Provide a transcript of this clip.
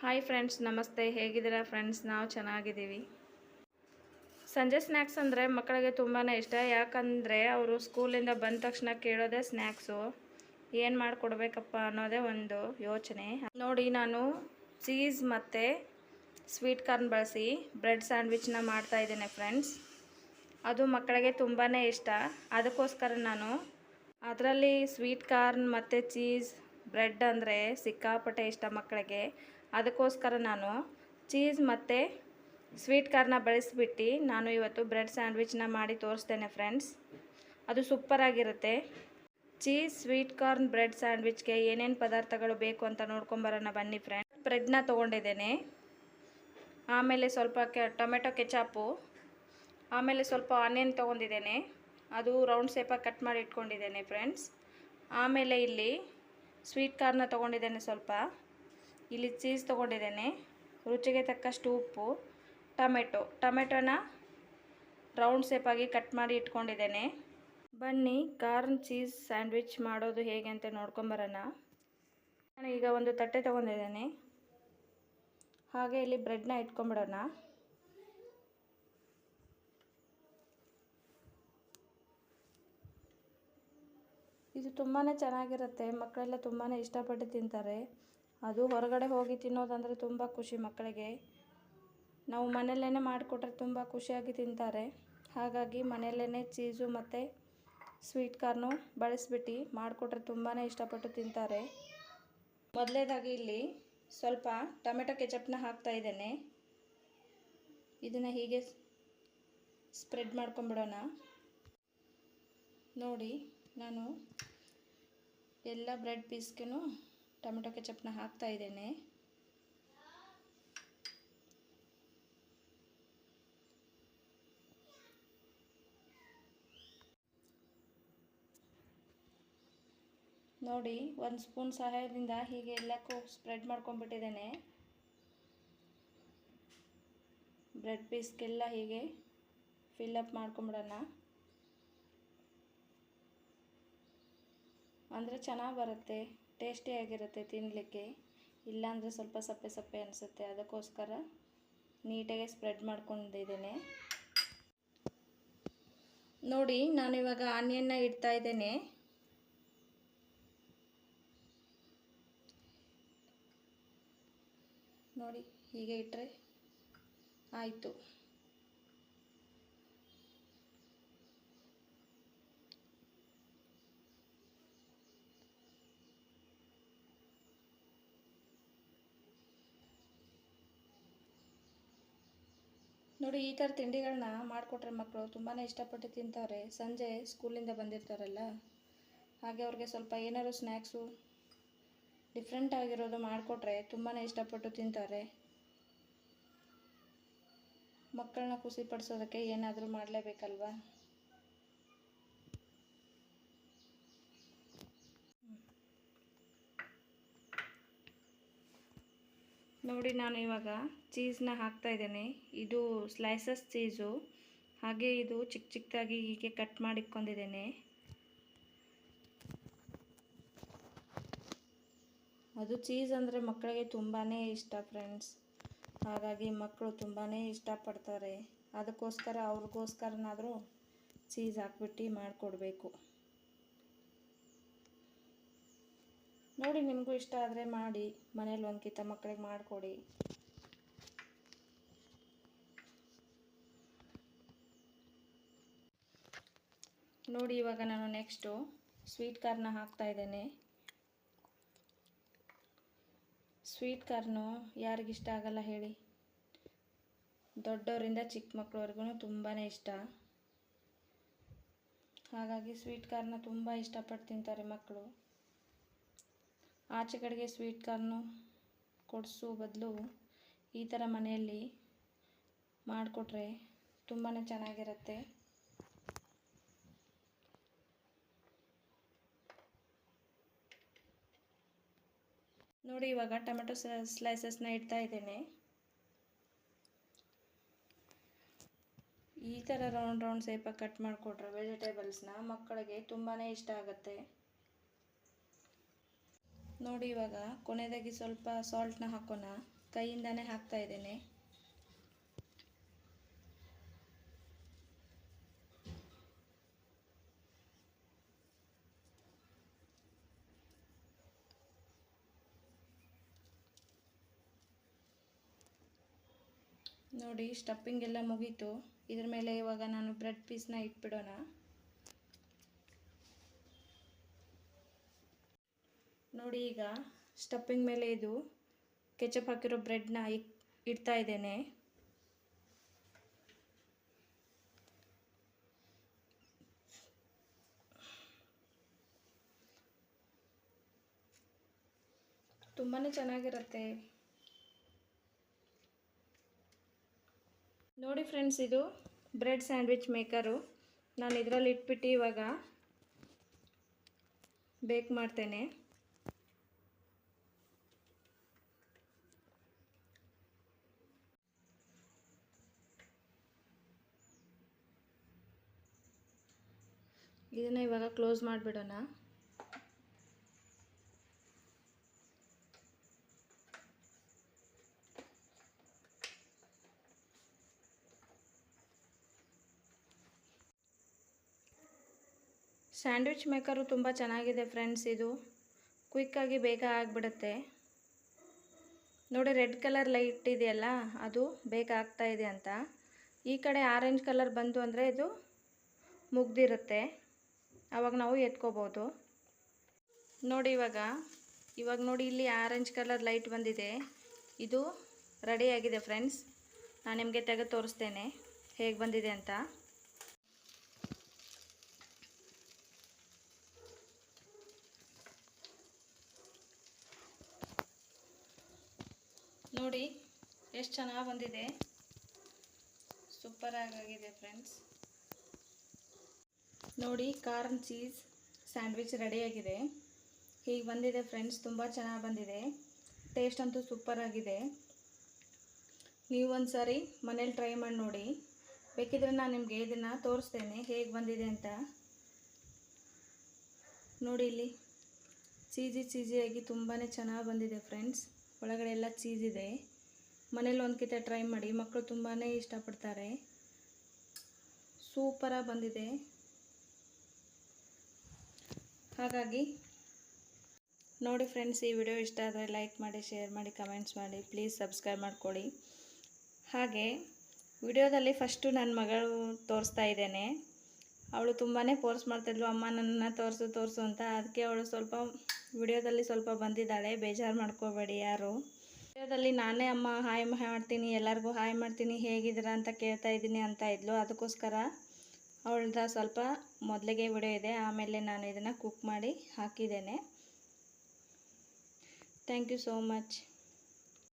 Hi friends, ನಮಸ್ತೆ. ಹೇಗಿದ್ದೀರಾ friends? ನಾವು ಚೆನ್ನಾಗಿದ್ದೀವಿ. ಸಂಜೆ ಸ್ನ್ಯಾಕ್ಸ್ ಅಂದರೆ ಮಕ್ಕಳಿಗೆ ತುಂಬಾ ಇಷ್ಟ. ಯಾಕಂದರೆ ಅವರು ಸ್ಕೂಲಿಂದ ಬಂದ ತಕ್ಷಣ ಕೇಳೋದೇ ಸ್ನ್ಯಾಕ್ಸು ಏನು ಮಾಡಿಕೊಡ್ಬೇಕಪ್ಪ ಅನ್ನೋದೇ ಒಂದು ಯೋಚನೆ. ನೋಡಿ, ನಾನು ಚೀಸ್ ಮತ್ತು ಸ್ವೀಟ್ ಕಾರ್ನ್ ಬಳಸಿ ಬ್ರೆಡ್ ಸ್ಯಾಂಡ್ವಿಚ್ನ ಮಾಡ್ತಾ ಇದ್ದೇನೆ ಫ್ರೆಂಡ್ಸ್. ಅದು ಮಕ್ಕಳಿಗೆ ತುಂಬಾ ಇಷ್ಟ. ಅದಕ್ಕೋಸ್ಕರ ನಾನು ಅದರಲ್ಲಿ ಸ್ವೀಟ್ ಕಾರ್ನ್ ಮತ್ತು ಚೀಸ್, ಬ್ರೆಡ್ ಅಂದರೆ ಸಿಕ್ಕಾಪಟ್ಟೆ ಇಷ್ಟ ಮಕ್ಕಳಿಗೆ. ಅದಕ್ಕೋಸ್ಕರ ನಾನು ಚೀಸ್ ಮತ್ತು ಸ್ವೀಟ್ ಕಾರ್ನ ಬಳಸಿಬಿಟ್ಟು ನಾನು ಇವತ್ತು ಬ್ರೆಡ್ ಸ್ಯಾಂಡ್ವಿಚ್ನ ಮಾಡಿ ತೋರಿಸ್ತೇನೆ ಫ್ರೆಂಡ್ಸ್. ಅದು ಸೂಪರಾಗಿರುತ್ತೆ ಚೀಸ್, ಸ್ವೀಟ್ ಕಾರ್ನ್, ಬ್ರೆಡ್ ಸ್ಯಾಂಡ್ವಿಚ್ಗೆ ಏನೇನು ಪದಾರ್ಥಗಳು ಬೇಕು ಅಂತ ನೋಡ್ಕೊಂಬರೋಣ ಬನ್ನಿ ಫ್ರೆಂಡ್ ಬ್ರೆಡ್ನ ತೊಗೊಂಡಿದ್ದೇನೆ. ಆಮೇಲೆ ಸ್ವಲ್ಪ ಕೆ, ಟೊಮೆಟೊ ಕೆಚಾಪು ಆಮೇಲೆ ಸ್ವಲ್ಪ ಆನಿಯನ್ ತೊಗೊಂಡಿದ್ದೇನೆ. ಅದು ರೌಂಡ್ ಶೇಪಾಗಿ ಕಟ್ ಮಾಡಿ ಇಟ್ಕೊಂಡಿದ್ದೇನೆ ಫ್ರೆಂಡ್ಸ್ ಆಮೇಲೆ ಇಲ್ಲಿ ಸ್ವೀಟ್ ಕಾರ್ನ ತೊಗೊಂಡಿದ್ದೇನೆ ಸ್ವಲ್ಪ. ಇಲ್ಲಿ ಚೀಸ್ ತೊಗೊಂಡಿದ್ದೇನೆ. ರುಚಿಗೆ ತಕ್ಕಷ್ಟು ಉಪ್ಪು, ಟೊಮೆಟೊ. ಟೊಮೆಟೊನ ರೌಂಡ್ ಶೇಪಾಗಿ ಕಟ್ ಮಾಡಿ ಇಟ್ಕೊಂಡಿದ್ದೇನೆ. ಬನ್ನಿ ಕಾರ್ನ್ ಚೀಸ್ ಸ್ಯಾಂಡ್ವಿಚ್ ಮಾಡೋದು ಹೇಗೆ ಅಂತ ನೋಡ್ಕೊಂಬರೋಣ. ನಾನು ಈಗ ಒಂದು ತಟ್ಟೆ ತೊಗೊಂಡಿದ್ದೇನೆ. ಹಾಗೆ ಇಲ್ಲಿ ಬ್ರೆಡ್ನ ಇಟ್ಕೊಂಬಿಡೋಣ. ಇದು ತುಂಬಾ ಚೆನ್ನಾಗಿರುತ್ತೆ. ಮಕ್ಕಳೆಲ್ಲ ತುಂಬಾ ಇಷ್ಟಪಟ್ಟು ತಿಂತಾರೆ. ಅದು ಹೊರಗಡೆ ಹೋಗಿ ತಿನ್ನೋದಂದರೆ ತುಂಬ ಖುಷಿ ಮಕ್ಕಳಿಗೆ. ನಾವು ಮನೆಯಲ್ಲೇ ಮಾಡಿಕೊಟ್ರೆ ತುಂಬ ಖುಷಿಯಾಗಿ ತಿಂತಾರೆ. ಹಾಗಾಗಿ ಮನೆಯಲ್ಲೇ ಚೀಸು ಮತ್ತು ಸ್ವೀಟ್ ಕಾರ್ನು ಬಳಸಿಬಿಟ್ಟು ಮಾಡಿಕೊಟ್ರೆ ತುಂಬಾ ಇಷ್ಟಪಟ್ಟು ತಿಂತಾರೆ. ಮೊದಲೇದಾಗಿ ಇಲ್ಲಿ ಸ್ವಲ್ಪ ಟೊಮೆಟೊ ಕೆಚಪ್ನ ಹಾಕ್ತಾ ಇದ್ದೇನೆ. ಇದನ್ನು ಹೀಗೆ ಸ್ಪ್ರೆಡ್ ಮಾಡ್ಕೊಂಬಿಡೋಣ. ನೋಡಿ ನಾನು ಎಲ್ಲ ಬ್ರೆಡ್ ಪೀಸ್ಗೂ ಟೊಮೆಟೊ ಕೆಚಪ್ನ ಹಾಕ್ತಾ ಇದ್ದೇನೆ. ನೋಡಿ, ಒಂದು ಸ್ಪೂನ್ ಸಹಾಯದಿಂದ ಹೀಗೆ ಎಲ್ಲಕ್ಕೂ ಸ್ಪ್ರೆಡ್ ಮಾಡ್ಕೊಂಡ್ಬಿಟ್ಟಿದ್ದೇನೆ. ಬ್ರೆಡ್ ಪೀಸ್ಗೆಲ್ಲ ಹೀಗೆ ಫಿಲ್ಲಪ್ ಮಾಡ್ಕೊಂಬಿಡೋಣ. ಅಂದರೆ ಚೆನ್ನಾಗಿ ಬರುತ್ತೆ ಟೇಸ್ಟಿಯಾಗಿರುತ್ತೆ ತಿನ್ನಲಿಕ್ಕೆ ಇಲ್ಲಾಂದರೆ ಸ್ವಲ್ಪ ಸಪ್ಪೆ ಸಪ್ಪೆ ಅನಿಸುತ್ತೆ. ಅದಕ್ಕೋಸ್ಕರ ನೀಟಾಗಿ ಸ್ಪ್ರೆಡ್ ಮಾಡ್ಕೊಂಡಿದ್ದೇನೆ. ನೋಡಿ ನಾನು ಇವಾಗ ಆನಿಯನ್ನ ಇಡ್ತಾ ಇದ್ದೇನೆ. ನೋಡಿ, ಹೀಗೆ ಇಟ್ಟರೆ ಆಯಿತು. ನೋಡಿ, ಈ ಥರ ತಿಂಡಿಗಳನ್ನ ಮಾಡಿಕೊಟ್ರೆ ಮಕ್ಕಳು ತುಂಬಾ ಇಷ್ಟಪಟ್ಟು ತಿಂತಾರೆ. ಸಂಜೆ ಸ್ಕೂಲಿಂದ ಬಂದಿರ್ತಾರಲ್ಲ, ಹಾಗೆ ಅವ್ರಿಗೆ ಸ್ವಲ್ಪ ಏನಾದ್ರು ಸ್ನ್ಯಾಕ್ಸು ಡಿಫ್ರೆಂಟ್ ಆಗಿರೋದು ಮಾಡಿಕೊಟ್ರೆ ತುಂಬಾ ಇಷ್ಟಪಟ್ಟು ತಿಂತಾರೆ. ಮಕ್ಕಳನ್ನ ಖುಷಿಪಡಿಸೋದಕ್ಕೆ ಏನಾದರೂ ಮಾಡಲೇಬೇಕಲ್ವಾ? ನೋಡಿ ನಾನು ಇವಾಗ ಚೀಸ್ನ ಹಾಕ್ತಾ ಇದ್ದೇನೆ. ಇದು ಸ್ಲೈಸಸ್ ಚೀಸು ಹಾಗೆ ಇದು ಚಿಕ್ಕ ಚಿಕ್ಕದಾಗಿ ಹೀಗೆ ಕಟ್ ಮಾಡಿಕೊಂಡಿದ್ದೇನೆ ಅದು ಚೀಸ್ ಅಂದರೆ ಮಕ್ಕಳಿಗೆ ತುಂಬಾ ಇಷ್ಟ ಫ್ರೆಂಡ್ಸ್ ಹಾಗಾಗಿ ಮಕ್ಕಳು ತುಂಬಾ ಇಷ್ಟಪಡ್ತಾರೆ. ಅದಕ್ಕೋಸ್ಕರ ಅವ್ರಿಗೋಸ್ಕರನಾದರೂ ಚೀಸ್ ಹಾಕ್ಬಿಟ್ಟು ಮಾಡಿಕೊಡ್ಬೇಕು. ನೋಡಿ ನಿಮಗೂ ಇಷ್ಟ ಆದರೆ ಮಾಡಿ. ಮನೇಲಿ ಒಂದು ಕಿತ್ತ ಮಕ್ಕಳಿಗೆ ಮಾಡಿಕೊಡಿ. ನೋಡಿ ಇವಾಗ ನಾನು ನೆಕ್ಸ್ಟು ಸ್ವೀಟ್ ಕಾರ್ನ ಹಾಕ್ತಾ ಇದ್ದೇನೆ. ಸ್ವೀಟ್ ಕಾರ್ನು ಯಾರಿಗಿಷ್ಟ ಆಗಲ್ಲ ಹೇಳಿ. ದೊಡ್ಡವರಿಂದ ಚಿಕ್ಕ ಮಕ್ಕಳವರೆಗೂ ತುಂಬಾ ಇಷ್ಟ. ಹಾಗಾಗಿ ಸ್ವೀಟ್ ಕಾರ್ನ ತುಂಬ ಇಷ್ಟಪಟ್ಟು ತಿಂತಾರೆ ಮಕ್ಕಳು ಆಚೆ ಕಡೆಗೆ ಸ್ವೀಟ್ ಕಾರ್ನು ಕೊಡಿಸೋ ಬದಲು ಈ ಥರ ಮನೆಯಲ್ಲಿ ಮಾಡಿಕೊಟ್ರೆ ತುಂಬಾ ಚೆನ್ನಾಗಿರುತ್ತೆ. ನೋಡಿ, ಇವಾಗ ಟೊಮೆಟೊ ಸ್ಲೈಸಸ್ನ ಇಡ್ತಾ ಇದ್ದೇನೆ. ಈ ಥರ ರೌಂಡ್ ರೌಂಡ್ ಸೇಪಾಗಿ ಕಟ್ ಮಾಡಿಕೊಟ್ರೆ ವೆಜಿಟೇಬಲ್ಸ್ನ ಮಕ್ಕಳಿಗೆ ತುಂಬಾ ಇಷ್ಟ ಆಗುತ್ತೆ. ನೋಡಿ ಇವಾಗ ಕೊನೆದಾಗಿ ಸ್ವಲ್ಪ ಸಾಲ್ಟ್ನ ಹಾಕೋಣ. ಕೈಯಿಂದಾನೇ ಹಾಕ್ತಾ ಇದ್ದೇನೆ. ನೋಡಿ ಸ್ಟಫಿಂಗ್ ಎಲ್ಲ ಮುಗೀತು. ಇದ್ರ ಮೇಲೆ ಇವಾಗ ನಾನು ಬ್ರೆಡ್ ಪೀಸ್ನ ಇಟ್ಬಿಡೋಣ. ನೋಡಿ ಈಗ ಸ್ಟಫಿಂಗ್ ಮೇಲೆ ಇದು ಕೆಚಪ್ ಹಾಕಿರೋ ಬ್ರೆಡ್ನ ಇಡ್ತಾ ಇದ್ದೇನೆ. ತುಂಬಾ ಚೆನ್ನಾಗಿರುತ್ತೆ. ನೋಡಿ ಫ್ರೆಂಡ್ಸ್ ಇದು ಬ್ರೆಡ್ ಸ್ಯಾಂಡ್ವಿಚ್ ಮೇಕರು ನಾನು ಇದರಲ್ಲಿ ಇಟ್ಬಿಟ್ಟು ಇವಾಗ ಬೇಕ್ ಮಾಡ್ತೇನೆ ಇದನ್ನು ಇವಾಗ ಕ್ಲೋಸ್ ಮಾಡಿಬಿಡೋಣ. ಸ್ಯಾಂಡ್ವಿಚ್ ಮೇಕರು ತುಂಬ ಚೆನ್ನಾಗಿದೆ ಫ್ರೆಂಡ್ಸ್ ಇದು. ಕ್ವಿಕ್ಕಾಗಿ ಬೇಗ ಆಗಿಬಿಡುತ್ತೆ. ನೋಡಿ ರೆಡ್ ಕಲರ್ ಲೈಟ್ ಇದೆಯಲ್ಲ, ಅದು ಬೇಗ ಆಗ್ತಾ ಇದೆ ಅಂತ. ಈ ಕಡೆ ಆರೆಂಜ್ ಕಲರ್ ಬಂತು ಅಂದರೆ ಇದು ಮುಗ್ದಿರುತ್ತೆ. ಆವಾಗ ನಾವು ಎತ್ಕೋಬೋದು. ನೋಡಿ ಇವಾಗ ಇವಾಗ ನೋಡಿ ಇಲ್ಲಿ ಆರೆಂಜ್ ಕಲರ್ ಲೈಟ್ ಬಂದಿದೆ. ಇದು ರೆಡಿಯಾಗಿದೆ ಫ್ರೆಂಡ್ಸ್ ನಾನು ನಿಮಗೆ ತೆಗೆದು ತೋರಿಸ್ತೇನೆ ಹೇಗೆ ಬಂದಿದೆ ಅಂತ. ನೋಡಿ, ಎಷ್ಟು ಚೆನ್ನಾಗಿ ಬಂದಿದೆ. ಸೂಪರ್ ಆಗಿದೆ ಫ್ರೆಂಡ್ಸ್ ನೋಡಿ, ಕಾರ್ನ್ ಚೀಸ್ ಸ್ಯಾಂಡ್ವಿಚ್ ರೆಡಿಯಾಗಿದೆ. ಹೀಗೆ ಬಂದಿದೆ ಫ್ರೆಂಡ್ಸ್, ತುಂಬ ಚೆನ್ನಾಗಿ ಬಂದಿದೆ. ಟೇಸ್ಟ್ ಅಂತೂ ಸೂಪರ್ ಆಗಿದೆ. ನೀವು ಒಂದು ಸಾರಿ ಮನೇಲಿ ಟ್ರೈ ಮಾಡಿ ನೋಡಿ. ಬೇಕಿದ್ರೆ ನಾನು ನಿಮಗೆ ಇದನ್ನು ತೋರಿಸ್ತೇನೆ ಹೇಗೆ ಬಂದಿದೆ ಅಂತ. ನೋಡಿ ಇಲ್ಲಿ ಚೀಸಿ ಚೀಸಿಯಾಗಿ ತುಂಬಾ ಚೆನ್ನಾಗಿ ಬಂದಿದೆ ಫ್ರೆಂಡ್ಸ್. ಒಳಗಡೆ ಎಲ್ಲ ಚೀಸ್ ಇದೆ. ಮನೇಲಿ ಒಂದು ಟ್ರೈ ಮಾಡಿ ಮಕ್ಕಳು ತುಂಬಾ ಇಷ್ಟಪಡ್ತಾರೆ. ಸೂಪರಾಗಿ ಬಂದಿದೆ. ಹಾಗಾಗಿ ನೋಡಿ ಫ್ರೆಂಡ್ಸ್, ಈ ವಿಡಿಯೋ ಇಷ್ಟ ಆದರೆ ಲೈಕ್ ಮಾಡಿ, ಶೇರ್ ಮಾಡಿ, ಕಮೆಂಟ್ಸ್ ಮಾಡಿ, ಪ್ಲೀಸ್ ಸಬ್ಸ್ಕ್ರೈಬ್ ಮಾಡ್ಕೊಳ್ಳಿ. ಹಾಗೆ ವಿಡಿಯೋದಲ್ಲಿ ಫಸ್ಟು ನನ್ನ ಮಗಳು ತೋರಿಸ್ತಾ ಇದ್ದೇನೆ. ಅವಳು ತುಂಬಾ ಫೋರ್ಸ್ ಮಾಡ್ತಿದ್ಲು ಅಮ್ಮ ನನ್ನ ತೋರಿಸು ತೋರಿಸು ಅಂತ. ಅದಕ್ಕೆ ಅವಳು ಸ್ವಲ್ಪ ವಿಡಿಯೋದಲ್ಲಿ ಸ್ವಲ್ಪ ಬಂದಿದ್ದಾಳೆ, ಬೇಜಾರು ಮಾಡ್ಕೋಬೇಡಿ ಯಾರು. ವಿಡಿಯೋದಲ್ಲಿ ನಾನೇ, ಅಮ್ಮ ಹಾಯ್ ಮಾಡ್ತೀನಿ, ಎಲ್ಲರಿಗೂ ಹಾಯ್ ಮಾಡ್ತೀನಿ, ಹೇಗಿದ್ದೀರಾ ಅಂತ ಕೇಳ್ತಾ ಇದ್ದೀನಿ ಅಂತ ಇದ್ಲು. ಅದಕ್ಕೋಸ್ಕರ ಅವಳದ ಸ್ವಲ್ಪ ಮೊದಲಿಗೆ ವಿಡಿಯೋ ಇದೆ, ಆಮೇಲೆ ನಾನು ಇದನ್ನು ಕುಕ್ ಮಾಡಿ ಹಾಕಿದ್ದೇನೆ. Thank you so much